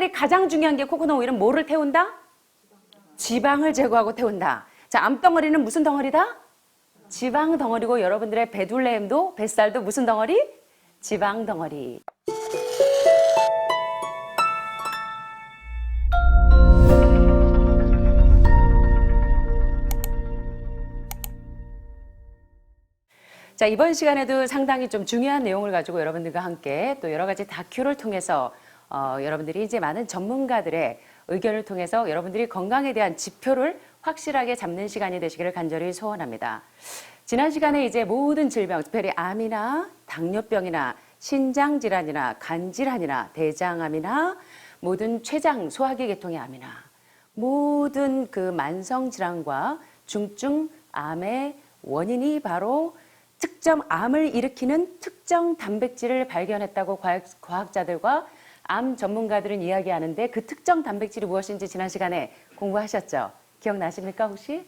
특별히 가장 중요한 게 코코넛 오일은 뭐를 태운다? 지방을 제거하고 태운다. 자, 암덩어리는 무슨 덩어리다? 지방 덩어리고 여러분들의 배둘레엠도 뱃살도 무슨 덩어리? 지방 덩어리. 자, 이번 시간에도 상당히 좀 중요한 내용을 가지고 여러분들과 함께 또 여러 가지 다큐를 통해서 어, 여러분들이 이제 많은 전문가들의 의견을 통해서 여러분들이 건강에 대한 지표를 확실하게 잡는 시간이 되시기를 간절히 소원합니다. 지난 시간에 이제 모든 질병, 특별히 암이나 당뇨병이나 신장질환이나 간질환이나 대장암이나 모든 췌장, 소화기 계통의 암이나 모든 그 만성 질환과 중증 암의 원인이 바로 특정 암을 일으키는 특정 단백질을 발견했다고 과학, 과학자들과 암 전문가들은 이야기하는데 그 특정 단백질이 무엇인지 지난 시간에 공부하셨죠? 기억나십니까 혹시?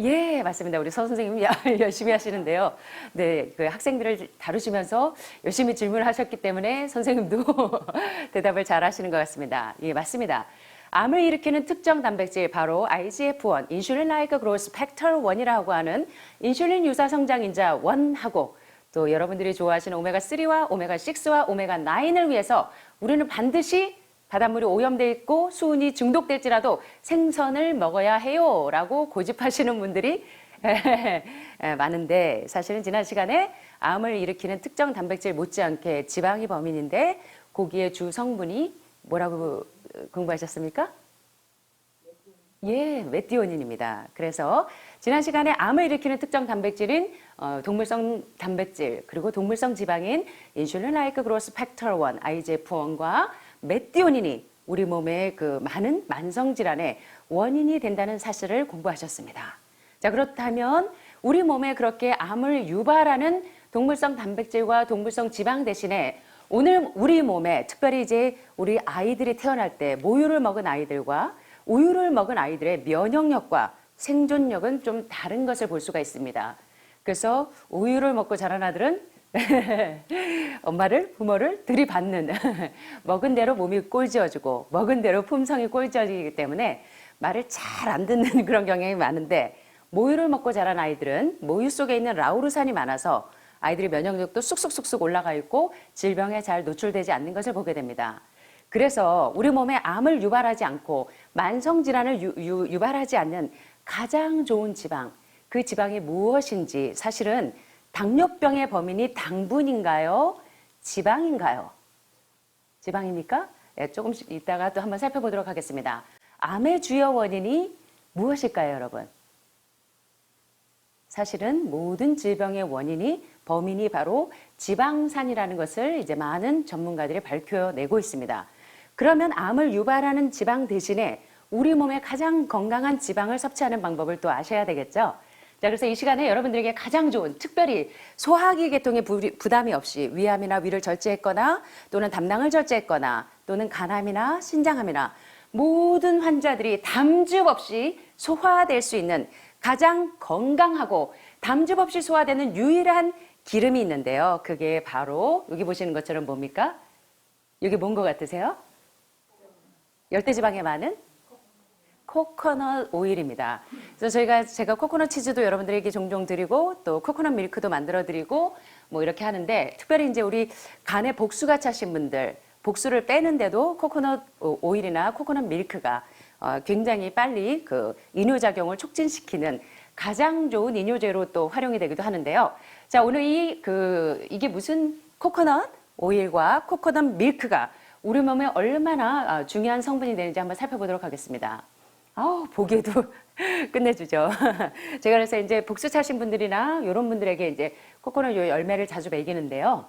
예, 맞습니다. 우리 서 선생님이 열심히 하시는데요. 네, 그 학생들을 다루시면서 열심히 질문하셨기 때문에 선생님도 대답을 잘 하시는 것 같습니다. 예, 맞습니다. 암을 일으키는 특정 단백질 바로 IGF-1, 인슐린 라이크 그로스 팩터 1이라고 하는 인슐린 유사 성장 인자 1하고 또 여러분들이 좋아하시는 오메가3와 오메가6와 오메가9을 위해서 우리는 반드시 바닷물이 오염돼 있고 수은이 중독될지라도 생선을 먹어야 해요 라고 고집하시는 분들이 많은데 사실은 지난 시간에 암을 일으키는 특정 단백질 못지않게 지방이 범인인데 고기의 주 성분이 뭐라고 공부하셨습니까? 예, 메티오닌입니다. 그래서 지난 시간에 암을 일으키는 특정 단백질인 어, 동물성 단백질 그리고 동물성 지방인 인슐린 라이크 그로스 팩터 1, IGF-1과 메티오닌이 우리 몸의 그 많은 만성 질환의 원인이 된다는 사실을 공부하셨습니다. 자, 그렇다면 우리 몸에 그렇게 암을 유발하는 동물성 단백질과 동물성 지방 대신에 오늘 우리 몸에 특별히 이제 우리 아이들이 태어날 때 모유를 먹은 아이들과 우유를 먹은 아이들의 면역력과 생존력은 좀 다른 것을 볼 수가 있습니다. 그래서 우유를 먹고 자란 아들은 엄마를 부모를 들이받는 먹은 대로 몸이 꼴지어지고 먹은 대로 품성이 꼴지어지기 때문에 말을 잘 안 듣는 그런 경향이 많은데 모유를 먹고 자란 아이들은 모유 속에 있는 라우르산이 많아서 아이들의 면역력도 쑥쑥쑥쑥 올라가 있고 질병에 잘 노출되지 않는 것을 보게 됩니다. 그래서 우리 몸에 암을 유발하지 않고 만성 질환을 유발하지 않는 가장 좋은 지방, 그 지방이 무엇인지 사실은 당뇨병의 범인이 당분인가요? 지방인가요? 지방입니까? 네, 조금씩 이따가 또 한번 살펴보도록 하겠습니다. 암의 주요 원인이 무엇일까요, 여러분? 사실은 모든 질병의 원인이 범인이 바로 지방산이라는 것을 이제 많은 전문가들이 밝혀내고 있습니다. 그러면 암을 유발하는 지방 대신에 우리 몸에 가장 건강한 지방을 섭취하는 방법을 또 아셔야 되겠죠? 자, 그래서 이 시간에 여러분들에게 가장 좋은, 특별히 소화기 계통에 부담이 없이 위암이나 위를 절제했거나 또는 담낭을 절제했거나 또는 간암이나 신장암이나 모든 환자들이 담즙 없이 소화될 수 있는 가장 건강하고 담즙 없이 소화되는 유일한 기름이 있는데요. 그게 바로 여기 보시는 것처럼 뭡니까? 여기 뭔것 같으세요? 열대지방에 많은 코코넛 오일입니다. 그래서 저희가 제가 코코넛 치즈도 여러분들에게 종종 드리고 또 코코넛 밀크도 만들어 드리고 뭐 이렇게 하는데 특별히 이제 우리 간에 복수가 차신 분들 복수를 빼는데도 코코넛 오일이나 코코넛 밀크가 어, 굉장히 빨리 그 이뇨 작용을 촉진시키는 가장 좋은 이뇨제로 또 활용이 되기도 하는데요. 자, 오늘 이, 그, 이게 무슨 코코넛 오일과 코코넛 밀크가 우리 몸에 얼마나 아, 중요한 성분이 되는지 한번 살펴보도록 하겠습니다. 아우, 보기에도 끝내주죠. 제가 그래서 이제 복수 차신 분들이나 이런 분들에게 이제 코코넛 요 열매를 자주 먹이는데요.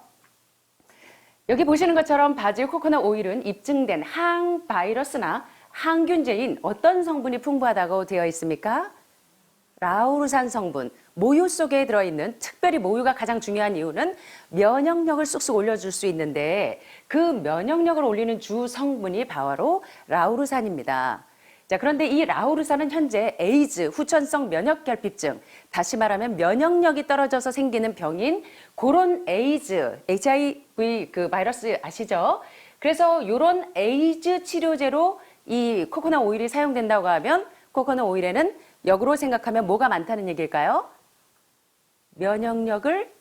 여기 보시는 것처럼 바질 코코넛 오일은 입증된 항바이러스나 항균제인 어떤 성분이 풍부하다고 되어 있습니까? 라우르산 성분, 모유 속에 들어있는 특별히 모유가 가장 중요한 이유는 면역력을 쑥쑥 올려줄 수 있는데 그 면역력을 올리는 주 성분이 바로 라우르산입니다. 자, 그런데 이 라우르산은 현재 에이즈, 후천성 면역결핍증, 다시 말하면 면역력이 떨어져서 생기는 병인 그런 에이즈, HIV 그 바이러스 아시죠? 그래서 이런 에이즈 치료제로 이 코코넛 오일이 사용된다고 하면 코코넛 오일에는 역으로 생각하면 뭐가 많다는 얘기일까요? 면역력을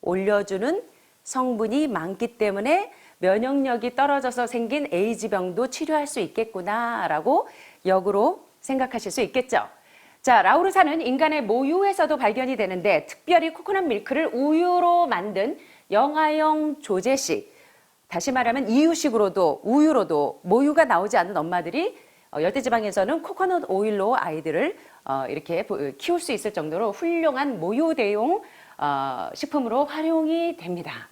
올려주는 성분이 많기 때문에 면역력이 떨어져서 생긴 에이즈병도 치료할 수 있겠구나라고 역으로 생각하실 수 있겠죠. 자, 라우르산은 인간의 모유에서도 발견이 되는데 특별히 코코넛 밀크를 우유로 만든 영아용 조제식, 다시 말하면 이유식으로도 우유로도 모유가 나오지 않는 엄마들이 어, 열대지방에서는 코코넛 오일로 아이들을 어, 이렇게 보- 키울 수 있을 정도로 훌륭한 모유 대용 어, 식품으로 활용이 됩니다.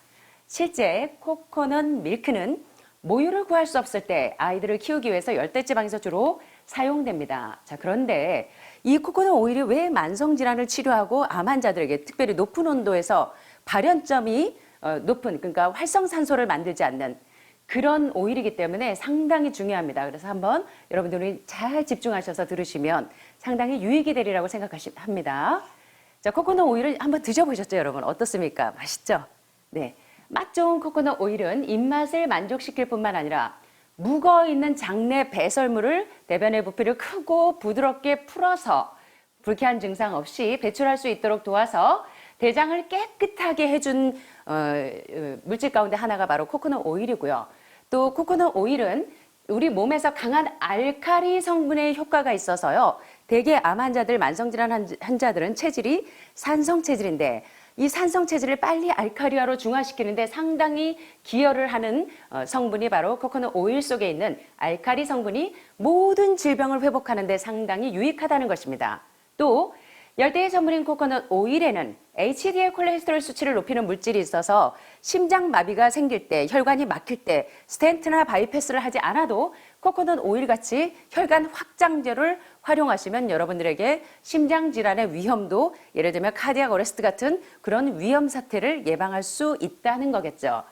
실제 코코넛 밀크는 모유를 구할 수 없을 때 아이들을 키우기 위해서 열대지방에서 주로 사용됩니다. 자, 그런데 이 코코넛 오일이 왜 만성 질환을 치료하고 암 환자들에게 특별히 높은 온도에서 발현점이 어, 높은 그러니까 활성산소를 만들지 않는 그런 오일이기 때문에 상당히 중요합니다. 그래서 한번 여러분들이 잘 집중하셔서 들으시면 상당히 유익이 되리라고 생각합니다. 자, 코코넛 오일을 한번 드셔보셨죠, 여러분? 어떻습니까? 맛있죠? 네. 맛 좋은 코코넛 오일은 입맛을 만족시킬 뿐만 아니라 묵어 있는 장내 배설물을 대변의 부피를 크고 부드럽게 풀어서 불쾌한 증상 없이 배출할 수 있도록 도와서 대장을 깨끗하게 해준 어, 어, 물질 가운데 하나가 바로 코코넛 오일이고요. 또 코코넛 오일은 우리 몸에서 강한 알카리 성분의 효과가 있어서요. 대개 암 환자들, 만성질환 환- 환자들은 체질이 산성 체질인데 이 산성 체질을 빨리 알카리화로 중화시키는데 상당히 기여를 하는 어, 성분이 바로 코코넛 오일 속에 있는 알카리 성분이 모든 질병을 회복하는데 상당히 유익하다는 것입니다. 또 열대의 전문인 코코넛 오일에는 HDL 콜레스테롤 수치를 높이는 물질이 있어서 심장 마비가 생길 때, 혈관이 막힐 때 스텐트나 바이패스를 하지 않아도 코코넛 오일 같이 혈관 확장제를 활용하시면 여러분들에게 심장 질환의 위험도 예를 들면 카디악 어레스트 같은 그런 위험 사태를 예방할 수 있다는 거겠죠.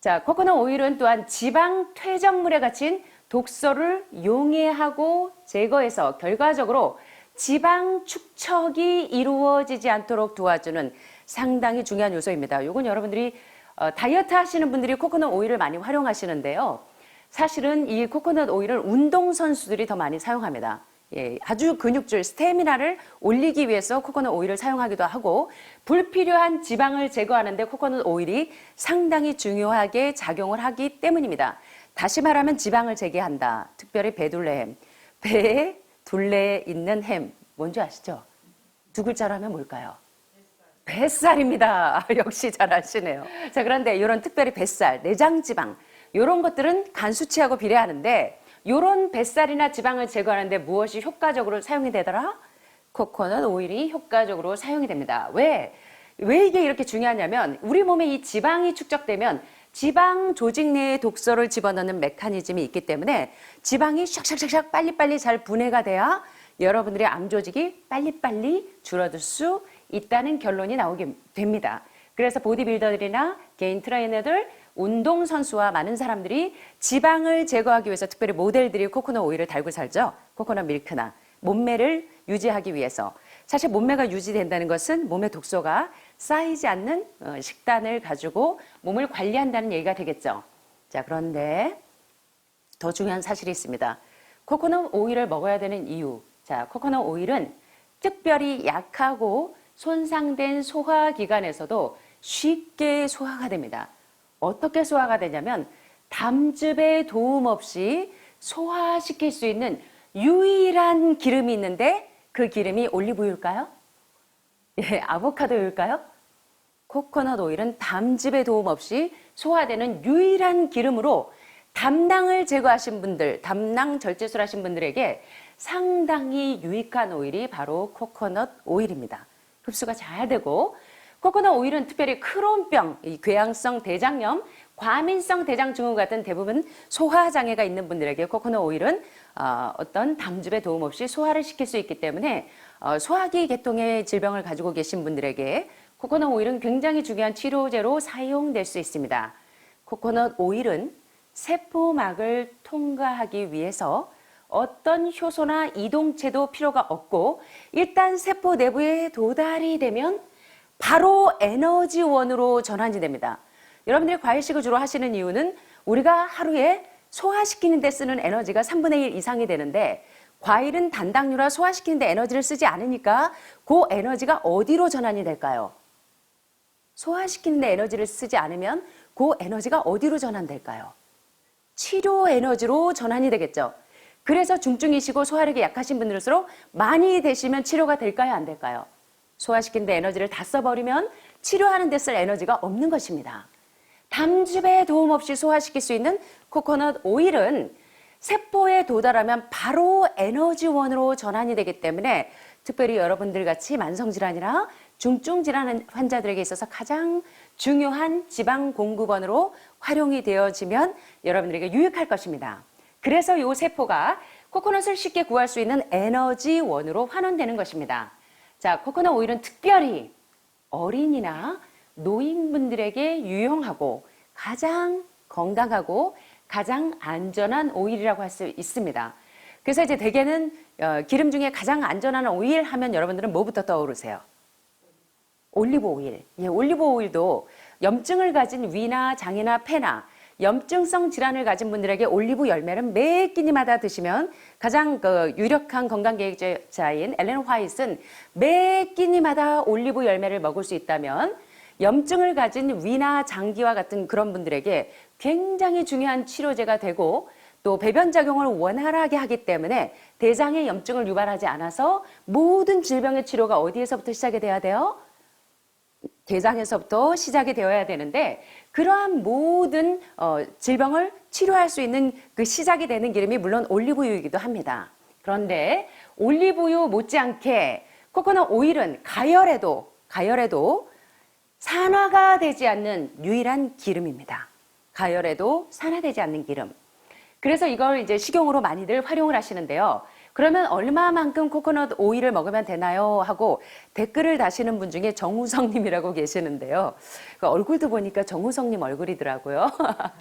자, 코코넛 오일은 또한 지방 퇴적물에 갇힌 독소를 용해하고 제거해서 결과적으로 지방 축척이 이루어지지 않도록 도와주는 상당히 중요한 요소입니다. 이건 여러분들이 어, 다이어트 하시는 분들이 코코넛 오일을 많이 활용하시는데요. 사실은 이 코코넛 오일을 운동 선수들이 더 많이 사용합니다. 예, 아주 근육질 스태미나를 올리기 위해서 코코넛 오일을 사용하기도 하고 불필요한 지방을 제거하는데 코코넛 오일이 상당히 중요하게 작용을 하기 때문입니다. 다시 말하면 지방을 제거한다. 특별히 배둘레햄. 배에 둘레에 있는 햄 뭔지 아시죠? 두 글자로 하면 뭘까요? 뱃살입니다. 역시 잘 아시네요. 자, 그런데 이런 특별히 뱃살, 내장 지방, 이런 것들은 간 수치하고 비례하는데 이런 뱃살이나 지방을 제거하는데 무엇이 효과적으로 사용이 되더라? 코코넛 오일이 효과적으로 사용이 됩니다. 왜? 왜 이게 이렇게 중요하냐면 우리 몸에 이 지방이 축적되면 지방 조직 내에 독소를 집어넣는 메커니즘이 있기 때문에 지방이 샥샥샥샥 빨리빨리 잘 분해가 돼야 여러분들의 암 조직이 빨리빨리 줄어들 수 있다는 결론이 나오게 됩니다. 그래서 보디빌더들이나 개인 트레이너들, 운동선수와 많은 사람들이 지방을 제거하기 위해서 특별히 모델들이 코코넛 오일을 달고 살죠. 코코넛 밀크나 몸매를 유지하기 위해서. 사실 몸매가 유지된다는 것은 몸의 독소가 쌓이지 않는 어, 식단을 가지고 몸을 관리한다는 얘기가 되겠죠. 자, 그런데 더 중요한 사실이 있습니다. 코코넛 오일을 먹어야 되는 이유. 자, 코코넛 오일은 특별히 약하고 손상된 소화기관에서도 쉽게 소화가 됩니다. 어떻게 소화가 되냐면 담즙의 도움 없이 소화시킬 수 있는 유일한 기름이 있는데 그 기름이 올리브유일까요? 예, 아보카도일까요? 코코넛 오일은 담즙의 도움 없이 소화되는 유일한 기름으로 담낭을 제거하신 분들, 담낭 절제술 하신 분들에게 상당히 유익한 오일이 바로 코코넛 오일입니다. 흡수가 잘 되고 코코넛 오일은 특별히 크론병, 이 궤양성 대장염, 과민성 대장 증후 같은 대부분 소화 장애가 있는 분들에게 코코넛 오일은 어, 어떤 담즙의 도움 없이 소화를 시킬 수 있기 때문에 어, 소화기 계통의 질병을 가지고 계신 분들에게 코코넛 오일은 굉장히 중요한 치료제로 사용될 수 있습니다. 코코넛 오일은 세포막을 통과하기 위해서 어떤 효소나 이동체도 필요가 없고 일단 세포 내부에 도달이 되면 바로 에너지원으로 전환이 됩니다. 여러분들이 과일식을 주로 하시는 이유는 우리가 하루에 소화시키는 데 쓰는 에너지가 3분의 1 이상이 되는데 과일은 단당류라 소화시키는 데 에너지를 쓰지 않으니까 그 에너지가 어디로 전환이 될까요? 소화시키는 데 에너지를 쓰지 않으면 그 에너지가 어디로 전환될까요? 치료 에너지로 전환이 되겠죠. 그래서 중증이시고 소화력이 약하신 분들일수록 많이 드시면 치료가 될까요? 안 될까요? 소화시키는 데 에너지를 다 써버리면 치료하는 데 쓸 에너지가 없는 것입니다. 담즙에 도움 없이 소화시킬 수 있는 코코넛 오일은 세포에 도달하면 바로 에너지원으로 전환이 되기 때문에 특별히 여러분들 같이 만성질환이나 중증질환 환자들에게 있어서 가장 중요한 지방 공급원으로 활용이 되어지면 여러분들에게 유익할 것입니다. 그래서 이 세포가 코코넛을 쉽게 구할 수 있는 에너지원으로 환원되는 것입니다. 자, 코코넛 오일은 특별히 어린이나 노인분들에게 유용하고 가장 건강하고 가장 안전한 오일이라고 할 수 있습니다. 그래서 이제 대개는 어, 기름 중에 가장 안전한 오일 하면 여러분들은 뭐부터 떠오르세요? 올리브 오일. 예, 올리브 오일도 염증을 가진 위나 장이나 폐나 염증성 질환을 가진 분들에게 올리브 열매를 매 끼니마다 드시면 가장 그 유력한 건강계획자인 엘렌 화이트는 매 끼니마다 올리브 열매를 먹을 수 있다면 염증을 가진 위나 장기와 같은 그런 분들에게 굉장히 중요한 치료제가 되고 또 배변 작용을 원활하게 하기 때문에 대장의 염증을 유발하지 않아서 모든 질병의 치료가 어디에서부터 시작이 돼야 돼요? 대장에서부터 시작이 되어야 되는데 그러한 모든 어, 질병을 치료할 수 있는 그 시작이 되는 기름이 물론 올리브유이기도 합니다. 그런데 올리브유 못지않게 코코넛 오일은 가열에도 가열에도 산화가 되지 않는 유일한 기름입니다. 가열에도 산화되지 않는 기름. 그래서 이걸 이제 식용으로 많이들 활용을 하시는데요. 그러면 얼마만큼 코코넛 오일을 먹으면 되나요? 하고 댓글을 다시는 분 중에 정우성님이라고 계시는데요. 그 얼굴도 보니까 정우성님 얼굴이더라고요.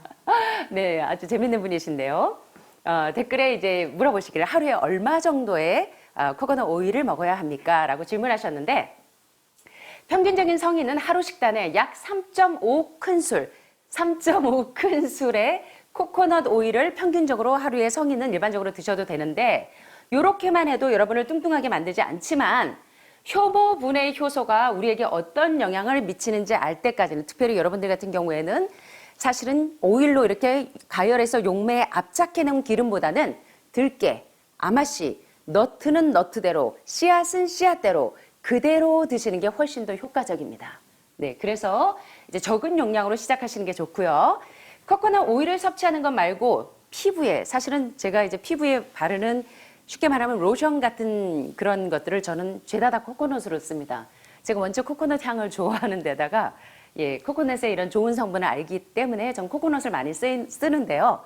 네, 아주 재밌는 분이신데요. 어, 댓글에 이제 물어보시기를 하루에 얼마 정도의 어, 코코넛 오일을 먹어야 합니까? 라고 질문하셨는데 평균적인 성인은 하루 식단에 약 3.5큰술, 3.5큰술의 코코넛 오일을 평균적으로 하루에 성인은 일반적으로 드셔도 되는데 이렇게만 해도 여러분을 뚱뚱하게 만들지 않지만 효모분의 효소가 우리에게 어떤 영향을 미치는지 알 때까지는 특별히 여러분들 같은 경우에는 사실은 오일로 이렇게 가열해서 용매에 압착해 놓은 기름보다는 들깨, 아마씨, 너트는 너트대로, 씨앗은 씨앗대로 그대로 드시는 게 훨씬 더 효과적입니다. 네, 그래서 이제 적은 용량으로 시작하시는 게 좋고요. 코코넛 오일을 섭취하는 것 말고 피부에 사실은 제가 이제 피부에 바르는 쉽게 말하면 로션 같은 그런 것들을 저는 죄다 다 코코넛으로 씁니다. 제가 먼저 코코넛 향을 좋아하는 데다가 예, 코코넛의 이런 좋은 성분을 알기 때문에 전 코코넛을 많이 쓰, 쓰는데요.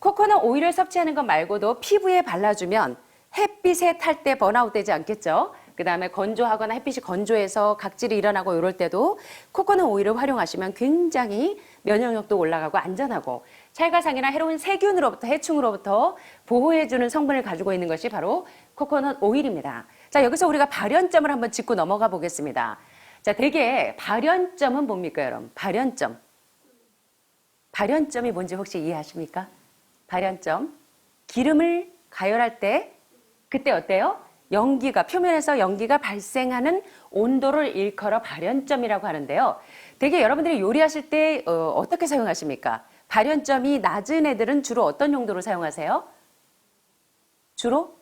코코넛 오일을 섭취하는 것 말고도 피부에 발라주면 햇빛에 탈 때 번아웃 되지 않겠죠? 그 다음에 건조하거나 햇빛이 건조해서 각질이 일어나고 이럴 때도 코코넛 오일을 활용하시면 굉장히 면역력도 올라가고 안전하고 찰가상이나 해로운 세균으로부터 해충으로부터 보호해주는 성분을 가지고 있는 것이 바로 코코넛 오일입니다. 자 여기서 우리가 발연점을 한번 짚고 넘어가 보겠습니다. 자 대개 발연점은 뭡니까 여러분? 발연점. 발연점이 뭔지 혹시 이해하십니까? 발연점. 기름을 가열할 때 그때 어때요? 연기가 표면에서 연기가 발생하는 온도를 일컬어 발연점이라고 하는데요. 되게 여러분들이 요리하실 때 어, 떻게 사용하십니까? 발연점이 낮은 애들은 주로 어떤 용도로 사용하세요? 주로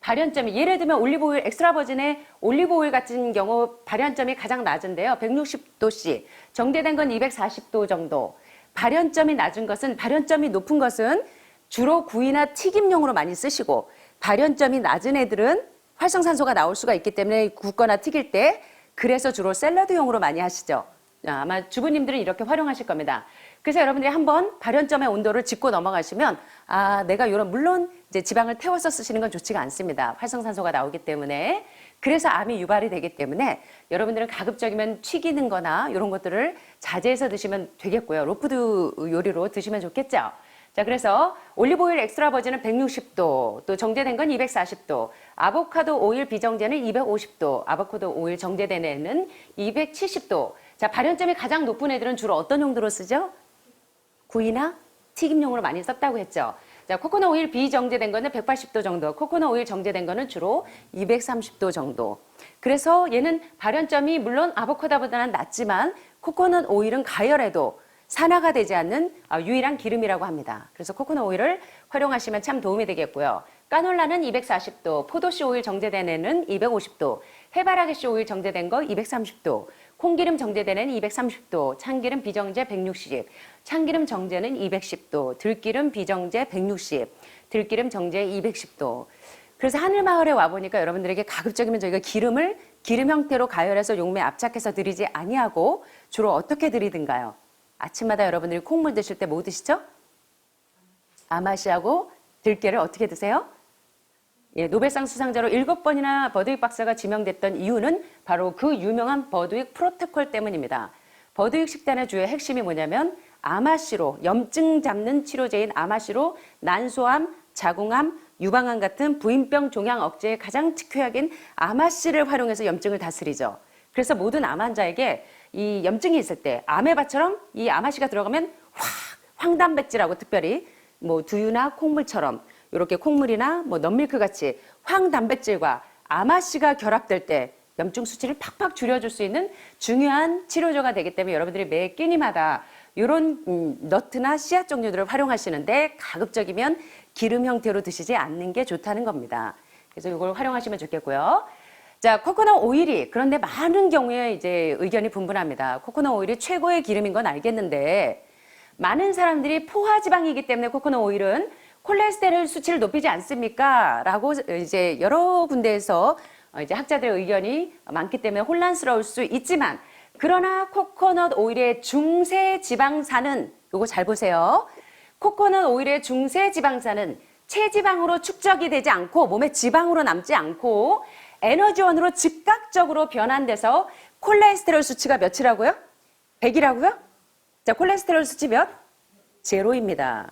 발연점이 예를 들면 올리브오일 엑스트라 버진의 올리브오일 같은 경우 발연점이 가장 낮은데요. 160도씨 정제된 건 240도 정도. 발연점이 낮은 것은 발연점이 높은 것은 주로 구이나 튀김용으로 많이 쓰시고 발연점이 낮은 애들은 활성산소가 나올 수가 있기 때문에 굽거나 튀길 때 그래서 주로 샐러드용으로 많이 하시죠. 아마 주부님들은 이렇게 활용하실 겁니다. 그래서 여러분들이 한번 발연점의 온도를 짚고 넘어가시면 아 내가 이런 물론 이제 지방을 태워서 쓰시는 건 좋지가 않습니다. 활성산소가 나오기 때문에 그래서 암이 유발이 되기 때문에 여러분들은 가급적이면 튀기는 거나 이런 것들을 자제해서 드시면 되겠고요. 로푸드 요리로 드시면 좋겠죠. 자, 그래서 올리브오일 엑스트라 버진은 160도, 또 정제된 건 240도, 아보카도 오일 비정제는 250도, 아보카도 오일 정제된 애는 270도. 자, 발연점이 가장 높은 애들은 주로 어떤 용도로 쓰죠? 구이나 튀김용으로 많이 썼다고 했죠. 자, 코코넛 오일 비정제된 거는 180도 정도, 코코넛 오일 정제된 거는 주로 230도 정도. 그래서 얘는 발연점이 물론 아보카도보다는 낮지만 코코넛 오일은 가열해도 산화가 되지 않는 아, 유일한 기름이라고 합니다. 그래서 코코넛 오일을 활용하시면 참 도움이 되겠고요. 까놀라는 240도, 포도씨 오일 정제된 애는 250도, 해바라기씨 오일 정제된 거 230도, 콩기름 정제된 애는 230도, 참기름 비정제 160, 참기름 정제는 210도, 들기름 비정제 160, 들기름 정제 210도. 그래서 하늘마을에 와보니까 여러분들에게 가급적이면 저희가 기름을 기름 형태로 가열해서 용매에 압착해서 드리지 아니하고 주로 어떻게 드리든가요? 아침마다 여러분들이 콩물 드실 때 뭐 드시죠? 아마시하고 들깨를 어떻게 드세요? 예, 노벨상 수상자로 일곱 번이나 버드윅 박사가 지명됐던 이유는 바로 그 유명한 버드윅 프로토콜 때문입니다. 버드윅 식단의 주요 핵심이 뭐냐면 아마시로 염증 잡는 치료제인 아마시로 난소암, 자궁암, 유방암 같은 부인병 종양 억제에 가장 특효약인 아마씨를 활용해서 염증을 다스리죠. 그래서 모든 암 환자에게 이 염증이 있을 때 아메바처럼 이 아마씨가 들어가면 확 황단백질하고 특별히 뭐 두유나 콩물처럼 이렇게 콩물이나 뭐 넌밀크 같이 황단백질과 아마씨가 결합될 때 염증 수치를 팍팍 줄여줄 수 있는 중요한 치료제가 되기 때문에 여러분들이 매 끼니마다 이런 음, 너트나 씨앗 종류들을 활용하시는데 가급적이면 기름 형태로 드시지 않는 게 좋다는 겁니다. 그래서 이걸 활용하시면 좋겠고요. 자, 코코넛 오일이 그런데 많은 경우에 이제 의견이 분분합니다. 코코넛 오일이 최고의 기름인 건 알겠는데 많은 사람들이 포화 지방이기 때문에 코코넛 오일은 콜레스테롤 수치를 높이지 않습니까? 라고 이제 여러 군데에서 이제 학자들의 의견이 많기 때문에 혼란스러울 수 있지만 그러나 코코넛 오일의 중세 지방산은 요거 잘 보세요. 코코넛 오일의 중세 지방산은 체지방으로 축적이 되지 않고 몸에 지방으로 남지 않고 에너지원으로 즉각적으로 변환돼서 콜레스테롤 수치가 몇이라고요? 100이라고요? 자, 콜레스테롤 수치 몇? 제로입니다.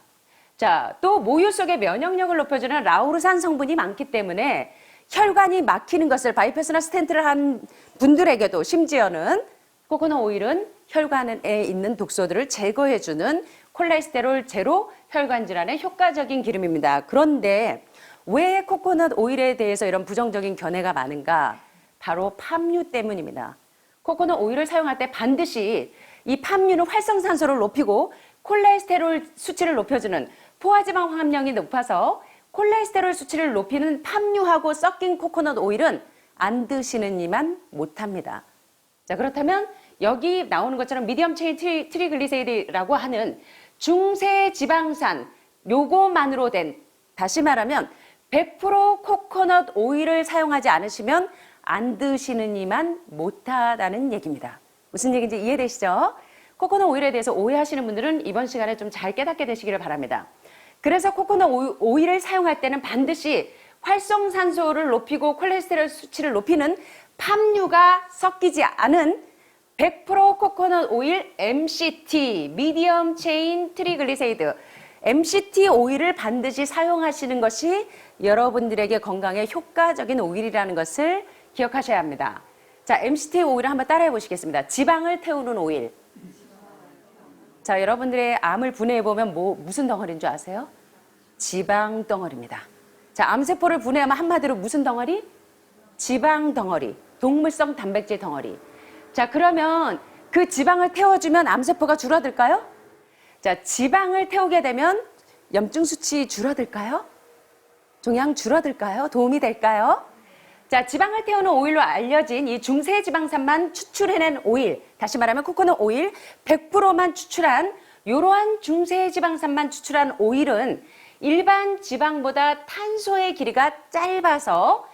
자, 또 모유 속의 면역력을 높여주는 라우르산 성분이 많기 때문에 혈관이 막히는 것을 바이패스나 스텐트를 한 분들에게도 심지어는 코코넛 오일은 혈관에 있는 독소들을 제거해주는 콜레스테롤 제로 혈관 질환에 효과적인 기름입니다. 그런데 왜 코코넛 오일에 대해서 이런 부정적인 견해가 많은가? 바로 팜유 때문입니다. 코코넛 오일을 사용할 때 반드시 이 팜유는 활성산소를 높이고 콜레스테롤 수치를 높여주는 포화지방 함량이 높아서 콜레스테롤 수치를 높이는 팜유하고 섞인 코코넛 오일은 안 드시는 이만 못합니다. 자 그렇다면 여기 나오는 것처럼 미디엄 체인 트리, 트리글리세이드라고 하는 중세 지방산 요거만으로 된 다시 말하면 100% 코코넛 오일을 사용하지 않으시면 안 드시는 이만 못하다는 얘기입니다. 무슨 얘기인지 이해되시죠? 코코넛 오일에 대해서 오해하시는 분들은 이번 시간에 좀 잘 깨닫게 되시기를 바랍니다. 그래서 코코넛 오일을 사용할 때는 반드시 활성산소를 높이고 콜레스테롤 수치를 높이는 팜유가 섞이지 않은 100% 코코넛 오일 MCT, 미디엄 체인 트리글리세이드, MCT 오일을 반드시 사용하시는 것이 여러분들에게 건강에 효과적인 오일이라는 것을 기억하셔야 합니다. 자, MCT 오일을 한번 따라해 보시겠습니다. 지방을 태우는 오일. 자, 여러분들의 암을 분해해 보면 뭐 무슨 덩어리인 줄 아세요? 지방 덩어리입니다. 자, 암세포를 분해하면 한마디로 무슨 덩어리? 지방 덩어리, 동물성 단백질 덩어리. 자, 그러면 그 지방을 태워주면 암세포가 줄어들까요? 자, 지방을 태우게 되면 염증 수치 줄어들까요? 종양 줄어들까요? 도움이 될까요? 자, 지방을 태우는 오일로 알려진 이 중세 지방산만 추출해낸 오일, 다시 말하면 코코넛 오일 100%만 추출한 이러한 중세 지방산만 추출한 오일은 일반 지방보다 탄소의 길이가 짧아서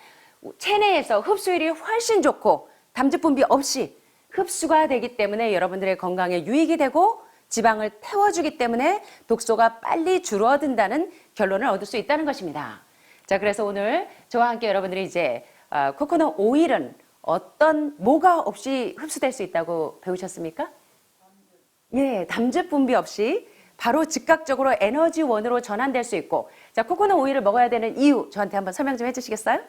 체내에서 흡수율이 훨씬 좋고 담즙 분비 없이 흡수가 되기 때문에 여러분들의 건강에 유익이 되고 지방을 태워주기 때문에 독소가 빨리 줄어든다는 결론을 얻을 수 있다는 것입니다. 자, 그래서 오늘 저와 함께 여러분들이 이제 어, 코코넛 오일은 어떤 뭐가 없이 흡수될 수 있다고 배우셨습니까? 예, 담즙 분비 없이 바로 즉각적으로 에너지원으로 전환될 수 있고 자, 코코넛 오일을 먹어야 되는 이유 저한테 한번 설명 좀 해주시겠어요?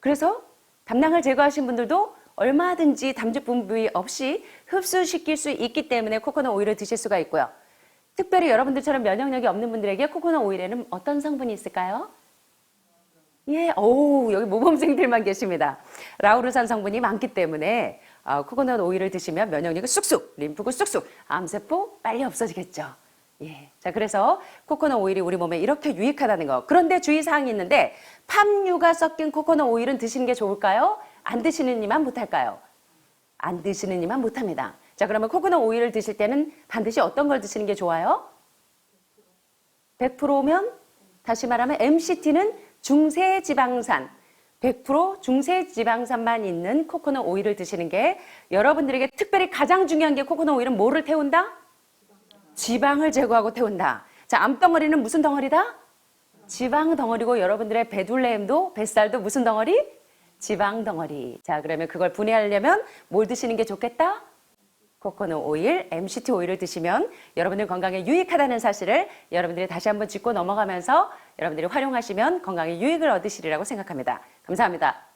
그래서 담낭을 제거하신 분들도 얼마든지 담즙 분비 없이 흡수시킬 수 있기 때문에 코코넛 오일을 드실 수가 있고요. 특별히 여러분들처럼 면역력이 없는 분들에게 코코넛 오일에는 어떤 성분이 있을까요? 예, 오 여기 모범생들만 계십니다. 라우르산 성분이 많기 때문에 어, 코코넛 오일을 드시면 면역력이 쑥쑥, 림프구 쑥쑥, 암세포 빨리 없어지겠죠. 예, 자 그래서 코코넛 오일이 우리 몸에 이렇게 유익하다는 거. 그런데 주의사항이 있는데 팜유가 섞인 코코넛 오일은 드시는 게 좋을까요? 안 드시는 이만 못할까요? 안 드시는 이만 못합니다. 자 그러면 코코넛 오일을 드실 때는 반드시 어떤 걸 드시는 게 좋아요? 100%면 다시 말하면 MCT는 중세 지방산 100% 중세 지방산만 있는 코코넛 오일을 드시는 게 여러분들에게 특별히 가장 중요한 게 코코넛 오일은 뭐를 태운다? 지방을 제거하고 태운다. 자, 암덩어리는 무슨 덩어리다? 지방 덩어리고 여러분들의 배둘레임도 뱃살도 무슨 덩어리? 지방 덩어리. 자, 그러면 그걸 분해하려면 뭘 드시는 게 좋겠다? 코코넛 오일, MCT 오일을 드시면 여러분들 건강에 유익하다는 사실을 여러분들이 다시 한번 짚고 넘어가면서 여러분들이 활용하시면 건강에 유익을 얻으시리라고 생각합니다. 감사합니다.